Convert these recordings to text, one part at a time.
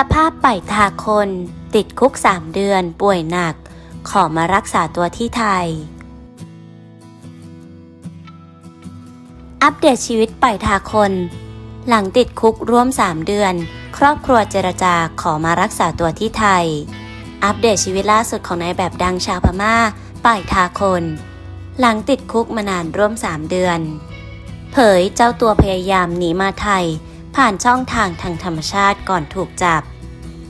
สภาพป่ายทาคน ติดคุก3เดือนป่วยหนัก ขอมารักษาตัวที่ไทย อัปเดตชีวิตป่ายทาคน หลังติดคุกร่วม3เดือน ครอบครัวเจรจาขอมารักษาตัวที่ไทย อัปเดตชีวิตล่าสุดของนายแบบดังชาวพม่าป่ายทาคน หลังติดคุกมานานร่วม3เดือน เผยเจ้าตัวพยายามหนีมาไทย ผ่านช่องทางทางธรรมชาติก่อนถูกจับ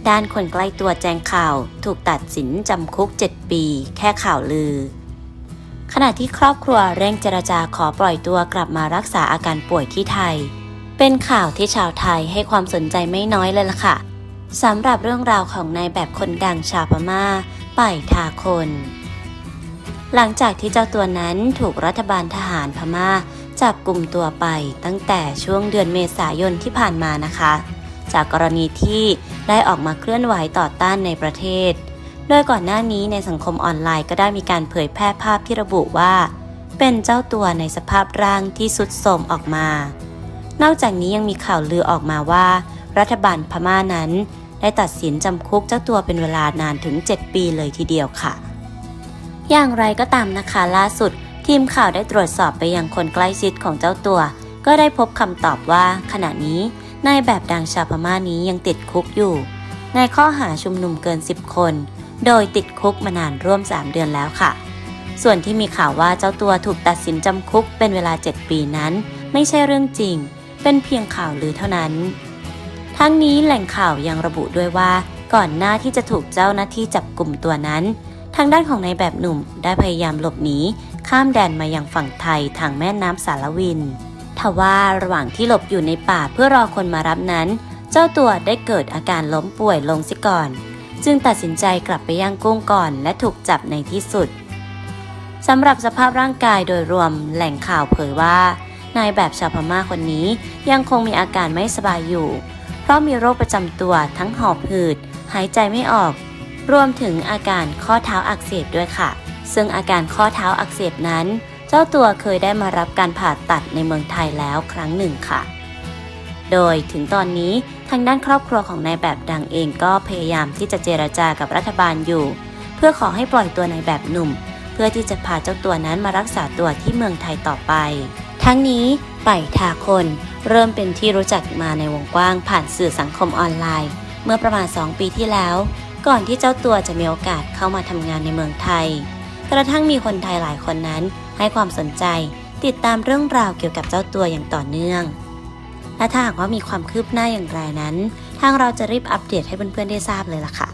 ด้านคนใกล้ตัวแจ้งข่าวถูกตัดสินจำคุก 7 ปี แค่ข่าวลือ ขณะที่ครอบครัวเร่งเจรจาขอปล่อยตัวกลับมารักษาอาการป่วยที่ไทย เป็นข่าวที่ชาวไทยให้ความสนใจไม่น้อยเลยล่ะค่ะสำหรับเรื่องราวของนายแบบคนดังชาวพม่าป่ายทาคน หลังจากที่เจ้าตัวนั้นถูกรัฐบาลทหารพม่า จับกลุ่มตัวไปตั้งแต่ช่วงเดือนเมษายนที่ผ่านมานะคะ จากกรณีที่ได้ออกมาเคลื่อนไหวต่อต้านในประเทศ โดยก่อนหน้านี้ในสังคมออนไลน์ก็ได้มีการเผยแพร่ภาพที่ระบุว่า เป็นเจ้าตัวในสภาพร่างที่สุดโทรมออกมา นอกจากนี้ยังมีข่าวลือออกมาว่า รัฐบาลพม่านั้น ได้ตัดสินจำคุกเจ้าตัวเป็นเวลานานถึง 7 ปีเลยทีเดียวค่ะ อย่างไรก็ตามนะคะล่าสุด ทีมข่าวได้ตรวจสอบไปยังคนใกล้ชิดของเจ้าตัว ก็ได้พบคำตอบว่า ขณะนี้นายแบบดังชาวพม่านี้ยังติดคุกอยู่ ในข้อหาชุมนุมเกิน 10 คน โดยติดคุกมานานร่วม 3 เดือนแล้วค่ะ ส่วนที่มีข่าวว่าเจ้าตัวถูกตัดสินจำคุกเป็นเวลา 7 ปีนั้น ไม่ใช่เรื่องจริง เป็นเพียงข่าวลือเท่านั้น ทั้งนี้แหล่งข่าวยังระบุด้วยว่า ก่อนหน้าที่จะถูกเจ้าหน้าที่จับกลุ่มตัวนั้น ทางด้านของนายแบบหนุ่มได้พยายามหลบหนี ข้ามแดนมายังฝั่งไทยทางแม่น้ำสารวิน ทว่าระหว่างที่หลบอยู่ในป่าเพื่อรอคนมารับนั้น เจ้าตัวได้เกิดอาการล้มป่วยลงซิก่อน จึงตัดสินใจกลับไปย่างกุ้งก่อนและถูกจับในที่สุดสำหรับสภาพร่างกายโดยรวมแหล่งข่าวเผยว่า นายแบบชาวพม่าคนนี้ยังคงมีอาการไม่สบายอยู่ เพราะมีโรคประจำตัวทั้งหอบหืด หายใจไม่ออก รวมถึงอาการข้อเท้าอักเสบด้วยค่ะ ซึ่งอาการข้อเท้าอักเสบนั้น เจ้าตัวเคยได้มารับการผ่าตัดในเมืองไทยแล้วครั้งหนึ่งค่ะ โดยถึงตอนนี้ทางด้านครอบครัวของนายแบบดังเองก็พยายามที่จะเจรจากับรัฐบาลอยู่ เพื่อขอให้ปล่อยตัวนายแบบหนุ่ม เพื่อที่จะพาเจ้าตัวนั้นมารักษาตัวที่เมืองไทยต่อไป ทั้งนี้ป่ายทาคน เริ่มเป็นที่รู้จักมาในวงกว้างผ่านสื่อสังคมออนไลน์ เมื่อประมาณ 2 ปีที่แล้ว ก่อนที่เจ้าตัวจะมีโอกาสเข้ามาทำงานในเมืองไทย กระทั่งมีคนไทยหลายคนนั้น ให้ความสนใจติดตามเรื่องราวเกี่ยวกับเจ้าตัวอย่างต่อเนื่อง และถ้าหากว่ามีความคืบหน้าอย่างไรนั้น ทางเราจะรีบอัปเดตให้เพื่อนๆได้ทราบเลยล่ะค่ะ